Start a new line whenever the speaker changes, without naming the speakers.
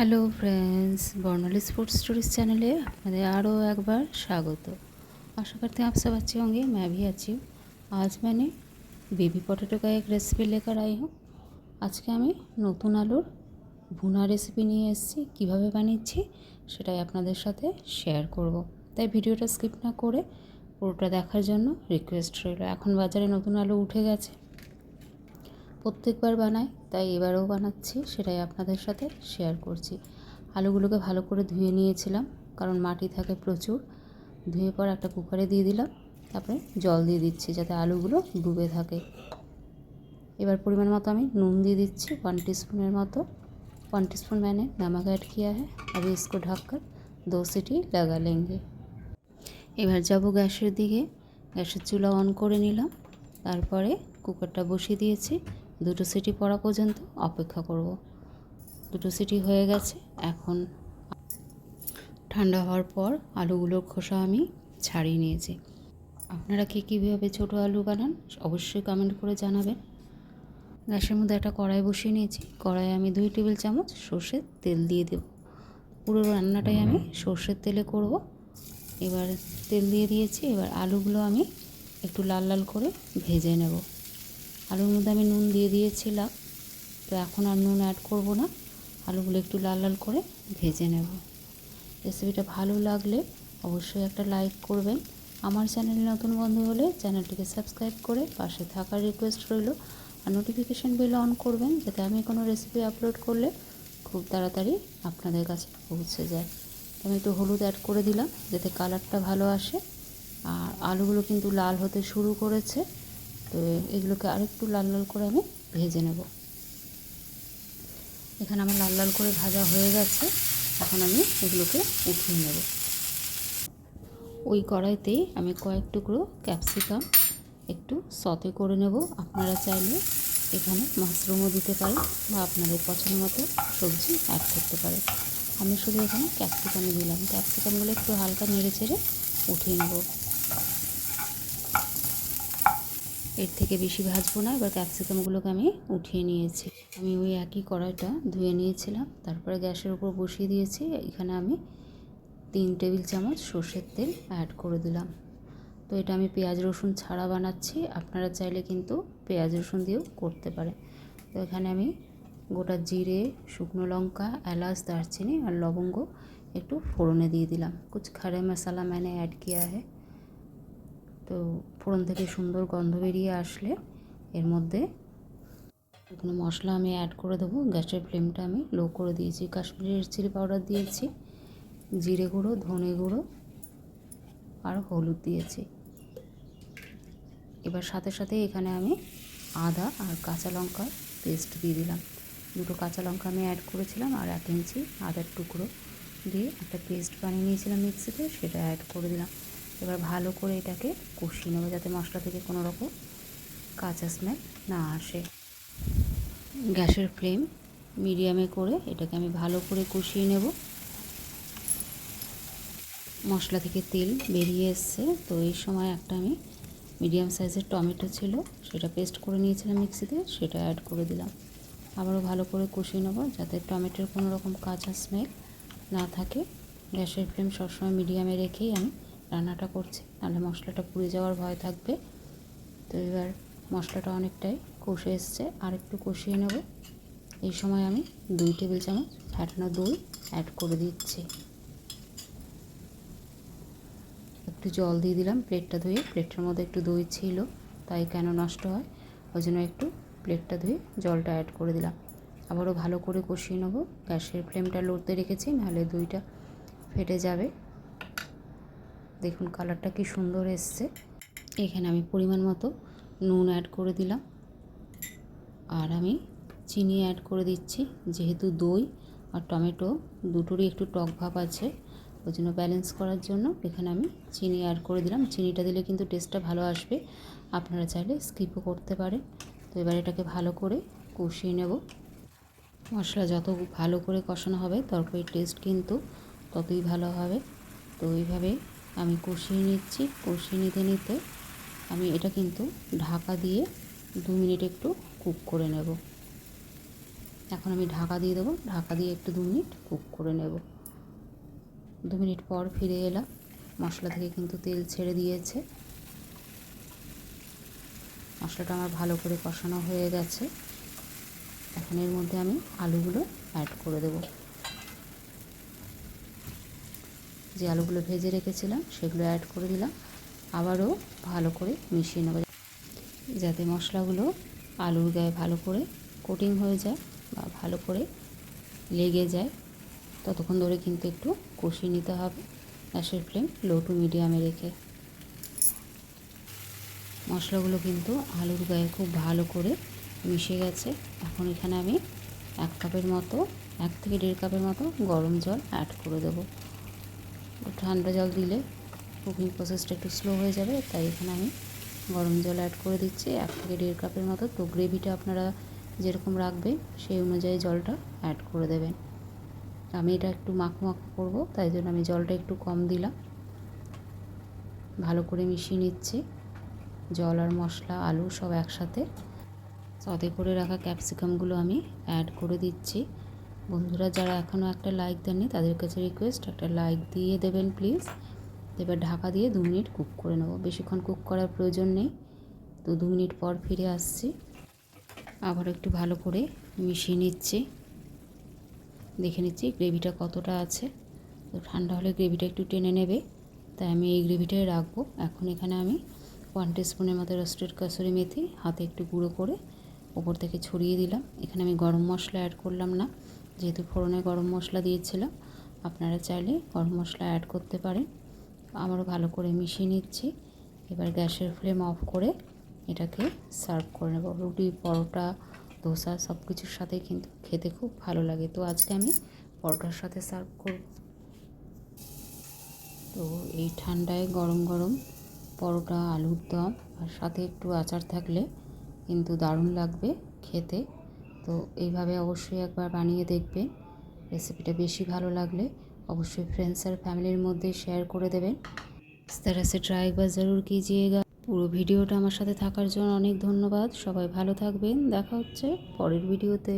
Hello friends बर्नलिस food stories channel আপনাদের আরও একবার স্বাগত आशा करते हैं आप सब अच्छे होंगे मैं भी अच्छी हूँ आज मैंने बेबी पोटैटो का एक रेसिपी लेकर आई हूँ আজকে আমি নতুন আলুর ভুনা রেসিপি নিয়ে এসেছি কীভাবে বানিয়েছি সেটাই আপনাদের সাথে শেয়ার করব। তাই ভিডিওটা স্কিপ না করে পুরোটা দেখার জন্য রিকোয়েস্ট রইল এখন বাজারে নতুন আলু উঠে গেছে প্রত্যেকবার বানাই, তাই এবারেও বানাচ্ছি, সেটাই আপনাদের সাথে শেয়ার করছি। আলুগুলোকে ভালো করে ধুয়ে নিয়েছিলাম, কারণ মাটি থাকে প্রচুর। ধুয়ে পর একটা কুকারে দিয়ে দিলাম, তারপরে জল দিয়ে দিচ্ছি যাতে আলুগুলো ডুবে থাকে। এবার পরিমাণ মতো আমি নুন দিয়ে দিচ্ছি ওয়ান টিস্পুনের মতো। वन टीस्पून ম্যানে নামাক অ্যাড किया হ্যাঁ আর ইস্কো ढककर দো সিটি লাগা লেঙ্গে। এবার যাব গ্যাসের দিকে। গ্যাসের চুলা অন করে নিলাম, তারপরে কুকারটা বসিয়ে দিয়েছি। দুটো সিটি পড়া পর্যন্ত অপেক্ষা করব। দুটো সিটি হয়ে গেছে, এখন ঠান্ডা হওয়ার পর আলুগুলোর খোসা আমি ছাড়িয়ে নিয়েছি। আপনারা কে কীভাবে ছোটো আলু বানান অবশ্যই কমেন্ট করে জানাবেন। গ্যাসের মধ্যে একটা কড়াই বসিয়ে নিয়েছি, কড়াইয়ে আমি দুই টেবিল চামচ সর্ষের তেল দিয়ে দেব। পুরো রান্নাটাই আমি সর্ষের তেলে করব। এবার তেল দিয়ে দিয়েছি, এবার আলুগুলো আমি একটু লাল লাল করে ভেজে নেব। আলুর মধ্যে আমি নুন দিয়ে দিয়েছিলাম। তো এখন আর নুন অ্যাড করব না। আলুগুলো একটু লাল লাল করে ভেজে নেব। রেসিপিটা ভালো লাগলে অবশ্যই একটা লাইক করবেন। আমার চ্যানেলে নতুন বন্ধু হলে চ্যানেলটিকে সাবস্ক্রাইব করে পাশে থাকার রিকোয়েস্ট রইল। আর নোটিফিকেশান বেল অন করবেন যাতে আমি কোনো রেসিপি আপলোড করলে খুব তাড়াতাড়ি আপনাদের কাছে পৌঁছে যায়। আমি একটু হলুদ অ্যাড করে দিলাম যাতে কালারটা ভালো আসে। আর আলুগুলো কিন্তু লাল হতে শুরু করেছে। তো এগুলোকে আরেকটু লাল লাল করে আমি ভেজে নেব। এখানে আমার লাল লাল করে ভাজা হয়ে গেছে। এখন আমি এগুলোকে উঠিয়ে নেব। ওই কড়াইতেই আমি কয়েক টুকরো ক্যাপসিকাম একটু সতে করে নেব। আপনারা চাইলে এখানে মাশরুমও দিতে পারেন বা আপনাদের পছন্দ মতো সবজি অ্যাড করতে পারেন। আমি শুধু এখানে ক্যাপসিকামে দিলাম। ক্যাপসিকামগুলো একটু হালকা নেড়ে চেড়ে উঠিয়ে নেব। এর থেকে বেশি ভাজবো না, এবার ক্যাপসিকামগুলোকে আমি উঠিয়ে নিয়েছি। আমি ওই একই কড়াইটা ধুয়ে নিয়েছিলাম, তারপরে গ্যাসের উপর বসিয়ে দিয়েছি, এখানে আমি তিন টেবিল চামচ সর্ষের তেল অ্যাড করে দিলাম। তো এটা আমি পেঁয়াজ, রসুন ছাড়া বানাচ্ছি, আপনারা চাইলে কিন্তু পেঁয়াজ, রসুন দিয়েও করতে পারে তো এখানে আমি গোটা জিরে, শুকনো লঙ্কা, এলাচ, দারচিনি আর লবঙ্গ একটু ফোড়নে দিয়ে দিলাম। কুচ খারে মশলা মানে অ্যাড কিয়া হ্যাঁ তো ফোড়ন থেকে সুন্দর গন্ধ বেরিয়ে আসলে এর মধ্যে কোনো মশলা আমি অ্যাড করে দেবো। গ্যাসের ফ্লেমটা আমি লো করে দিয়েছি। কাশ্মীরি চিলি পাউডার দিয়েছি, জিরে গুঁড়ো, ধনে গুঁড়ো আর হলুদ দিয়েছি। এবার সাথে সাথে এখানে আমি আদা আর কাঁচা লঙ্কার পেস্ট দিয়ে দিলাম। দুটো কাঁচা লঙ্কা আমি অ্যাড করেছিলাম আর এক ইঞ্চি আদার টুকরো দিয়ে একটা পেস্ট বানিয়ে নিয়েছিলাম মিক্সিতে সেটা অ্যাড করে দিলাম। এবার ভালো করে এটাকে কষিয়ে নেব যাতে মশলা থেকে কোনো রকম কাঁচা স্মেল না আসে। গ্যাসের ফ্লেম মিডিয়ামে করে এটাকে আমি ভালো করে কষিয়ে নেব। মশলা থেকে তেল বেরিয়ে এসছে, তো এই সময় একটা আমি মিডিয়াম সাইজের টমেটো ছিল, সেটা পেস্ট করে নিয়েছিলাম মিক্সিতে সেটা অ্যাড করে দিলাম। আবারও ভালো করে কষিয়ে নেব যাতে টমেটোর কোনো রকম কাঁচা স্মেল না থাকে। গ্যাসের ফ্লেম সবসময় মিডিয়ামে রেখেই আমি রান্নাটা করছি, নাহলে মশলাটা পুড়ে যাওয়ার ভয় থাকবে। তো এবার মশলাটা অনেকটাই কষে এসছে, আর একটু কষিয়ে নেব। এই সময় আমি দুই টেবিল চামচ ফ্যাটানো দই অ্যাড করে দিচ্ছি। একটু জল দিয়ে দিলাম, প্লেটটা ধুয়ে প্লেটটার মধ্যে একটু দই ছিল, তাই কেন নষ্ট হয়? ওই জন্য একটু প্লেটটা ধুয়ে জলটা অ্যাড করে দিলাম। আবারও ভালো করে কষিয়ে নেব, গ্যাসের ফ্লেমটা লড়তে রেখেছি, নাহলে দইটা ফেটে যাবে। দেখুন কালারটা কি সুন্দর এসছে। এখানে আমি পরিমাণ মতো নুন অ্যাড করে দিলাম। আর আমি চিনি অ্যাড করে দিচ্ছি, যেহেতু দই আর টমেটো দুটোরই একটু টক ভাব আছে, ওই জন্য ব্যালেন্স করার জন্য এখানে আমি চিনি অ্যাড করে দিলাম। চিনিটা দিলে কিন্তু টেস্টটা ভালো আসবে। আপনারা চাইলে স্কিপও করতে পারেন। তো এবার এটাকে ভালো করে কষিয়ে নেব। মশলা যত ভালো করে কষানো হবে তরকারির টেস্ট কিন্তু ততই ভালো হবে। তো এইভাবে আমি কষিয়ে নিচ্ছি। কষিয়ে নিতে নিতে আমি এটা কিন্তু ঢাকা দিয়ে দু মিনিট একটু কুক করে নেব। এখন আমি ঢাকা দিয়ে দেবো। ঢাকা দিয়ে একটু দু মিনিট কুক করে নেব। দু মিনিট পর ফিরে এলাম। মশলা থেকে কিন্তু তেল ছেড়ে দিয়েছে। মশলাটা আমার ভালো করে কষানো হয়ে গেছে। এখন এর মধ্যে আমি আলুগুলো অ্যাড করে দেব। যে আলুগুলো ভেজে রেখেছিলাম, সেগুলো অ্যাড করে দিলাম। আবারও ভালো করে মিশিয়ে নেব। যাতে মশলাগুলো আলুর গায়ে ভালো করে কোটিং হয়ে যায় বা ভালো করে লেগে যায়। ততক্ষণ ধরে কিন্তু একটু কষিয়ে নিতে হবে গ্যাসের ফ্লেম লো টু মিডিয়ামে রেখে। মশলাগুলো কিন্তু আলুর গায়ে খুব ভালো করে মিশে গেছে। এখন এখানে আমি এক কাপের মতো, এক থেকে দেড় কাপের মতো গরম জল অ্যাড করে দেবো। ঠান্ডা জল দিলে কুকিং প্রসেসটা একটু স্লো হয়ে যাবে, তাই এখানে আমি গরম জল অ্যাড করে দিচ্ছি, এক থেকে দেড় কাপের মতো। তো গ্রেভিটা আপনারা যেরকম রাখবেন সেই অনুযায়ী জলটা অ্যাড করে দেবেন। আমি এটা একটু মাখো মাখো করব, তাই জন্য আমি জলটা একটু কম দিলাম। ভালো করে মিশিয়ে নিচ্ছি। জল আর মশলা, আলু সব একসাথে। সতে করে রাখা ক্যাপসিকামগুলো আমি অ্যাড করে দিচ্ছি। বন্ধুরা, যারা এখনও একটা লাইক দেননি, তাদের কাছে রিকোয়েস্ট একটা লাইক দিয়ে দেবেন প্লিজ এবার ঢাকা দিয়ে দু মিনিট কুক করে নেব। বেশিক্ষণ কুক করার প্রয়োজন নেই। তো দু মিনিট পর ফিরে আসছি। আবার একটু ভালো করে মিশিয়ে নিচ্ছি। দেখে নিচ্ছি গ্রেভিটা কতটা আছে। তো ঠান্ডা হলে গ্রেভিটা একটু টেনে নেবে। তাই আমি এই গ্রেভিটাই রাখব। এখন এখানে আমি ওয়ান স্পুনের মতো রোস্টেড কাসুরি মেথি, হাতে একটু গুঁড়ো করে ওপর থেকে ছড়িয়ে দিলাম। এখানে আমি গরম মশলা অ্যাড করলাম না। যেহেতু ফোড়নে গরম মশলা দিয়েছিলাম, আপনারা চাইলে গরম মশলা অ্যাড করতে পারেন। আবারও ভালো করে মিশিয়ে নিচ্ছি। এবার গ্যাসের ফ্লেম অফ করে এটাকে সার্ভ করে নেব। রুটি, পরোটা ধোসা সব কিছুর সাথে কিন্তু খেতে খুব ভালো লাগে। তো আজকে আমি পরোটার সাথে সার্ভ করব। তো এই ঠান্ডায় গরম গরম পরোটা, আলুর দম আর সাথে একটু আচার থাকলে কিন্তু দারুণ লাগবে খেতে। তো এইভাবে অবশ্যই একবার বানিয়ে দেখবেন। রেসিপিটা বেশি ভালো লাগলে অবশ্যই ফ্রেন্ডস আর ফ্যামিলির মধ্যে শেয়ার করে দেবেন। তারা সে ট্রাই একবার জরুর কিজিয়েগা পুরো ভিডিওটা আমার সাথে থাকার জন্য অনেক ধন্যবাদ। সবাই ভালো থাকবেন। দেখা হচ্ছে পরের ভিডিওতে।